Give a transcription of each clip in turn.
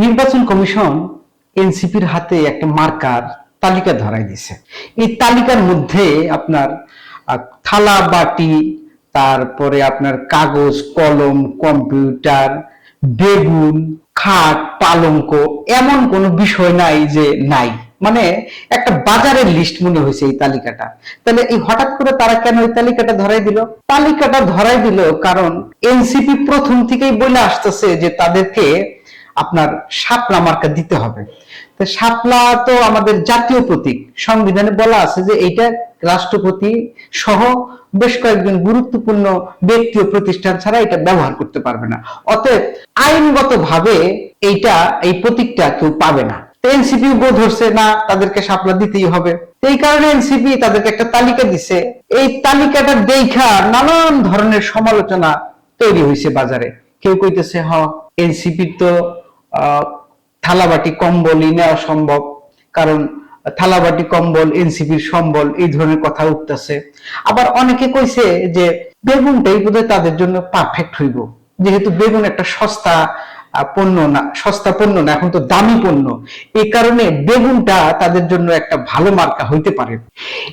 নির্বাচন কমিশন এনসিপির হাতে একটা মার্কার তালিকা ধরাই দিছে এই তালিকার মধ্যে আপনার থালা, বাটি, তারপরে আপনার কাগজ, কলম, কম্পিউটার, বেগুন, খাট, পালঙ্ক এমন কোনো বিষয় নাই যে নাই। মানে একটা বাজারের লিস্ট মনে হয়েছে এই তালিকাটা। তাহলে এই হঠাৎ করে তারা কেন এই তালিকাটা ধরাই দিল? তালিকাটা ধরাই দিল কারণ এনসিপি প্রথম থেকেই বলে আসতেছে যে তাদেরকে আপনার শাপলা মার্কা দিতে হবে। তো শাপলা তো আমাদের জাতীয় প্রতীক। সংবিধানে বলা আছে যে এইটা রাষ্ট্রপতি সহ বেশ কয়েকজন গুরুত্বপূর্ণ ব্যক্তি ও প্রতিষ্ঠান ছাড়া এটা ব্যবহার করতে পারবে না। অতএব আইনগত ভাবে এইটা, এই প্রতীকটা কেউ পাবে না। এনসিপি বোধ ধরছে, না, তাদেরকে সাপলা দিতেই হবে। এই কারণে এনসিপি তাদেরকে একটা তালিকা দিছে। এই তালিকাটা দেখা নানান ধরনের সমালোচনা তৈরি হয়েছে বাজারে। কেউ কইতেছে, হ এনসিপি তো থালাবাটি কম্বলই নেওয়া সম্ভব। কারণ থালাবাটি কম্বল, এনসিপির সম্বল, এই ধরনের কথা উঠতেছে। আবার অনেকে কইছে যে বেগুনটাই বোধহয় তাদের জন্য পারফেক্ট হইব। যেহেতু বেগুন একটা সস্তা পণ্য না, সস্তা পণ্য না, এখন তো দামি পণ্য। এই কারণে বেগুনটা তাদের জন্য একটা ভালো মার্কা হইতে পারে।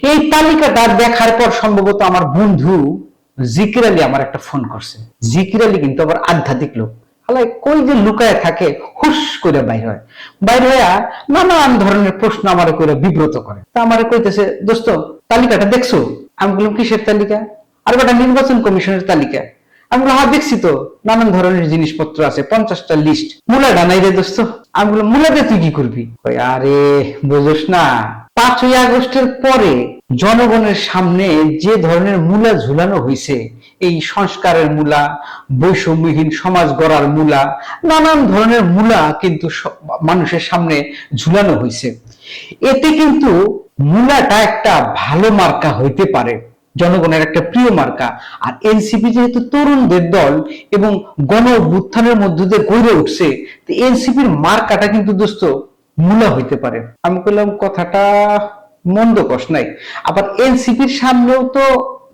এই তালিকাটা দেখার পর সম্ভবত আমার বন্ধু জিকির আলী আমার একটা ফোন করছে। জিকির আলী কিন্তু আবার আধ্যাত্মিক লোক। হালাই কই যে লুকায় থাকে হুস করে বাইর হয়। বাইর হইয়া নানান ধরনের প্রশ্ন আমার করে বিব্রত করে। তা আমারে কইতেছে, দোস্ত, তালিকাটা দেখছ? আমি বললাম, কিসের তালিকা? আর ওটা নির্বাচন কমিশনের তালিকা। আমি বললাম হ্যাঁ দেখছি তো। নানান ধরনের জিনিসপত্র আছে, পঞ্চাশটা লিস্ট মুলা ডানাই রে দোস্ত। আমি বললাম তুই কি করবি? আরে, বুঝোস না। পাঁচই আগস্টের পরে জনগণের সামনে যে ধরনের মূলা ঝুলানো হয়েছে এই সংস্কারের মূলা, বৈষম্যহীন সমাজ গড়ার মূলা, নানান ধরনের মূলা কিন্তু মানুষের সামনে ঝুলানো হয়েছে এতে কিন্তু মূলাটা একটা ভালো মার্কা হইতে পারে, জনগণের একটা প্রিয় মার্কা। আর এনসিপি যেহেতু তরুণদের দল এবং গণ অভ্যুত্থানের মধ্য দিয়ে গড়ে উঠছে, তো এনসিপির মার্কাটা কিন্তু দোস্ত মূলা হইতে পারে। আমি বললাম কথাটা মন্দ কষ নাই। আবার এনসিপির সামনেও তো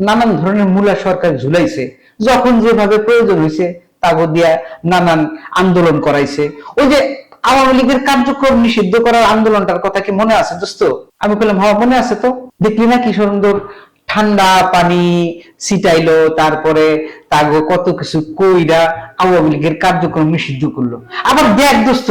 নানান ধরনের মূলা সরকার ঝুলাইছে। যখন যেভাবে প্রয়োজন হয়েছে তাগো দিয়া নানান আন্দোলন করাইছে। ওই যে আওয়ামী লীগের কার্যক্রম নিষিদ্ধ করার আন্দোলনটার কথা কি মনে আছে দোস্ত? আমি বললাম হ্যাঁ মনে আছে তো। দেখলি না কি সুন্দর ঠান্ডা পানি ছিটাইলো, তারপরে তাগো কত কিছু কইরা আওয়ামী লীগের কার্যক্রম নিষিদ্ধ করল। আবার দেখ দোস্ত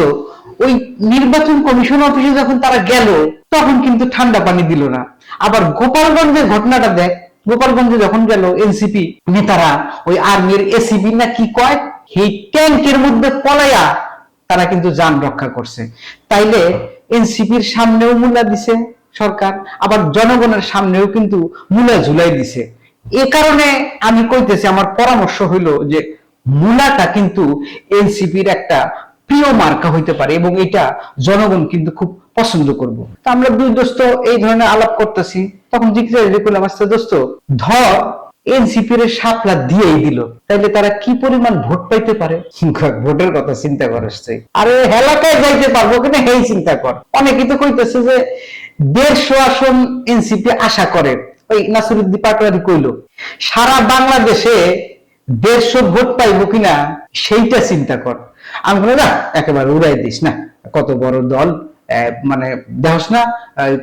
ওই নির্বাচন কমিশন অফিসে যখন তারা গেল, তখন কিন্তু ঠান্ডা পানি দিল না। আবার গোপালগঞ্জের ঘটনাটা দেখ, গোপালগঞ্জে যখন গেল এনসিপি নেতারা, ওই আর্মির এসিপি না কি কয়, সেই ট্যাঙ্কের মধ্যে পলাইয়া তারা কিন্তু যান রক্ষা করছে। তাইলে এনসিপির সামনেও মূল্যা দিছে সরকার, আবার জনগণের সামনেও কিন্তু মূলা ঝুলাই দিছে। এ কারণে আমি কইতেছি, আমার পরামর্শ হইল যে মূলাটা কিন্তু এনসিপির একটা প্রিয় মার্কা হইতে পারে এবং এটা জনগণ কিন্তু খুব পছন্দ করব। তো আমরা দুই দোস্ত এই ধরনের আলাপ করতেছি তখন জিজ্ঞাসা করলাম আচ্ছা দোস্ত ধর এনসিপির সাপলা দিয়েই দিল। তাইলে তারা কি পরিমাণ ভোট পাইতে পারে? ভোটের কথা চিন্তা আরে এলাকায় যাইতে পারব কিনা এই চিন্তা কর। অনেকে তো কইতেছে যে দেড়শো আসন এনসিপি আশা করে। ওই নাসিরুদ্দিন পাটোয়ারি কইলো সারা বাংলাদেশে দেড়শো ভোট পাইবো কিনা সেইটা চিন্তা কর। আমি বলি, না, একেবারে উড়াই দিস, না, কত বড় দল মানে দেখস না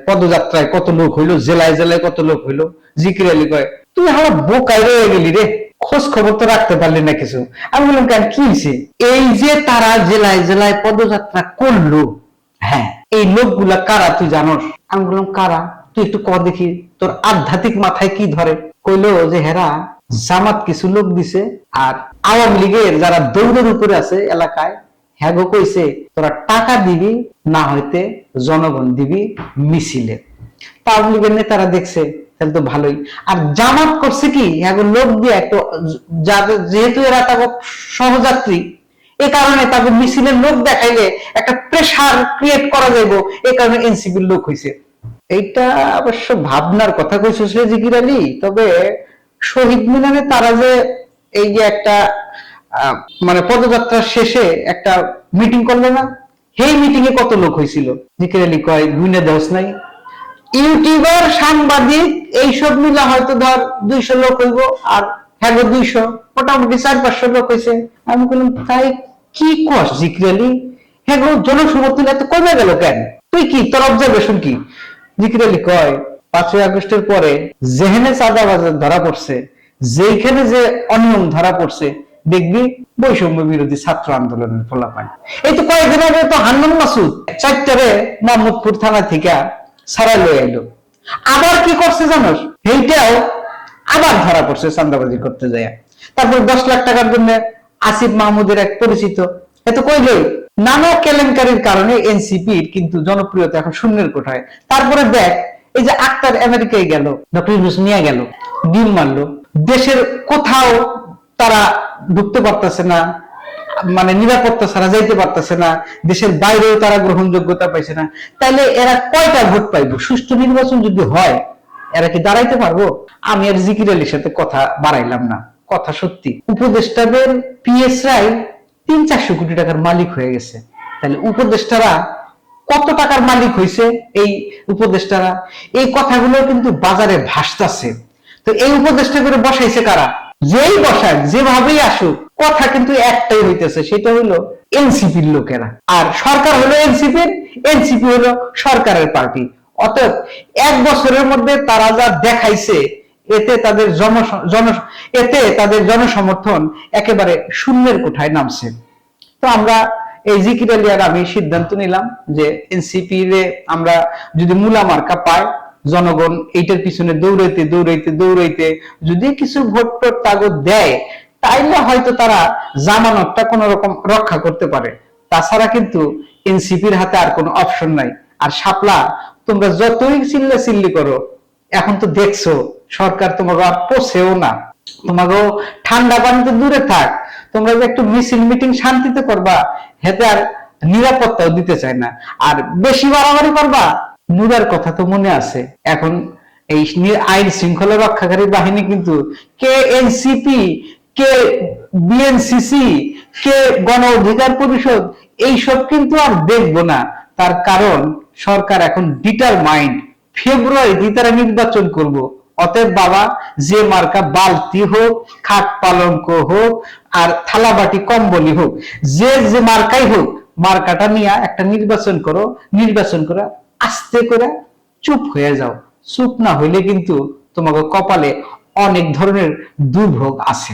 পদযাত্রায় কত লোক হইল, জেলায় জেলায় কত লোক হইল, জিকির আলী কয়, তুই আমার বোকায় রয়ে গেলি রে, খোঁজ খবর তো রাখতে পারলি না কিছু। আমি বললাম, কেন, কি হয়েছে এই যে তারা জেলায় জেলায় পদযাত্রা করল হ্যাঁ এই লোকগুলা কারা তুই জানোস? আমি বললাম, কারা? তুই একটু ক দেখি, তোর আধ্যাত্মিক মাথায় কি ধরে? কইলো যে, হেরা জামাত কিছু লোক দিছে আর আওয়ামী লীগের যারা দৌড়ের উপরে আছে এলাকায় হ্যাঁ গো কইছে, তোরা টাকা দিবি, না হইতে জনগণ দিবি মিছিলে। আওয়ামী লীগের নেতারা দেখছে, তাহলে তো ভালোই। আর জামাত করছে কি এখন লোক দিয়ে একটু যেহেতু এরা তাকে সহযাত্রী, এ কারণে তাকে মিছিলের লোক দেখাইলে একটা প্রেসার ক্রিয়েট করা যাইব, এ কারণে এনসিপির লোক হইছে। এইটা অবশ্য ভাবনার কথা কইছে সে জিকির আলী, তবে শহীদ মিনারে তারা যে এই যে একটা মানে পদযাত্রার শেষে একটা মিটিং করল না? সেই মিটিং এ কত লোক হয়েছিল? জিকির আলী কয় নাই। ইউটিউবার সাংবাদিক এইসব মিলা হয়তো ধর দুইশো লোক হইব আর হ্যাঁ দুইশো মোটামুটি চার পাঁচশো লোক হয়েছে। আমি বললাম তাই কি কস জিক্রালি হ্যাঁ গো, জনসমর্থন এত কমে গেল কেন? তুই কি তোর অবজারভেশন কি? জিকির আলী কয় পাঁচই আগস্টের পরে যেখানে চাঁদাবাজ ধরা পড়ছে যেখানে যে অনিয়ম ধরা পড়ছে, দেখবি বৈষম্য বিরোধী ছাত্র আন্দোলনের ফলাফল। এই তো কয়েকদিন আগে তো হান্নান মাসুদ চারটারে মোহাম্মদপুর থানা থেকে সারা লয়ে এলো আবার কি করছে জানোস? এইটাও আবার ধরা পড়ছে চান্দাবাজি করতে যায় তারপর দশ লাখ টাকার জন্য আসিফ মাহমুদের এক পরিচিত। এত কইলই, নানা কেলেঙ্কারির কারণে এনসিপির কিন্তু জনপ্রিয়তা এখন শূন্যের কোঠায়। তারপরে দেখ এই যে আক্তার আমেরিকায় গেল ডক্টর ইউনুস নিয়ে গেল, ডিম মারলো। দেশের কোথাও তারা ঢুকতে পারতেছে না মানে নিরাপত্তা ছাড়া যাইতে পারতেছে না, দেশের বাইরেও তারা গ্রহণযোগ্যতা পাইছে না। তাহলে এরা কয়টা ভোট পাইবো? সুষ্ঠু নির্বাচন যদি হয়, এরা কি দাঁড়াইতে পারব? আমি আর জিকির আলীর সাথে কথা বাড়াইলাম না, কথা সত্যি। উপদেষ্টাদের পিএস রায় তিন চারশো কোটি টাকার মালিক হয়ে গেছে। তাহলে উপদেষ্টারা কত টাকার মালিক হয়েছে এই উপদেষ্টারা? এই কথাগুলো কিন্তু বাজারে ভাসতাছে। তো এই উপদেষ্টা করে বসাইছে কারা? যেই বসাক, যেভাবেই আসুক, কথা কিন্তু একটাই হইতেছে, সেটা হলো এনসিপির লোকেরা। আর সরকার হলো এনসিপির, এনসিপি হলো সরকারের পার্টি। অতএব এক বছরের মধ্যে তারা যা দেখাইছে, এতে তাদের জন, এতে তাদের জনসমর্থন একেবারে শূন্যের কোঠায় নামছে। তো আমরা এই জিকির আলী আর আমি সিদ্ধান্ত নিলাম যে এনসিপি রে আমরা যদি মূলা মার্কা পাই, জনগণ এইটার পিছনে দৌড়াইতে দৌড়াইতে দৌড়াইতে যদি কিছু ভোট তাগত দেয়, তাইলে হয়তো তারা জামানতটা কোন রকম রক্ষা করতে পারে। তাছাড়া কিন্তু এনসিপির হাতে আর কোনো অপশন নাই। আর শাপলা, তোমরা যতই চিল্লা চিল্লি করো, এখন তো দেখছ, সরকার তোমাকে আর পোষেও না। তোমাকেও ঠান্ডা পানিতে দূরে থাক। তোমরা যে একটু মিছিল মিটিং শান্তিতে করবা, হেতে আর নিরাপত্তাও দিতে চায় না। আর বেশি বাড়াবাড়ি করবা, নুরার কথা তো মনে আছে। এখন এই আইন শৃঙ্খলা রক্ষাকারী বাহিনী কিন্তু কে এনসিপি, কে বিএনসিসি, কে গণ অধিকার পরিষদ, এইসব কিন্তু আর দেখব না। তার কারণ সরকার এখন ডিটার মাইন্ড ফেব্রুয়ারিতে তারা নির্বাচন করব। অতএব বাবা, যে মার্কা বালতি হোক, খাট পালঙ্ক হোক, আর থালাবাটি কম্বলি হোক, যে যে মার্কাই হোক, মার্কাটা নিয়ে একটা নির্বাচন করো, নির্বাচন করে আস্তে করে চুপ হয়ে যাও। চুপ না হইলে কিন্তু তোমাকে কপালে অনেক ধরনের দুর্ভোগ আছে।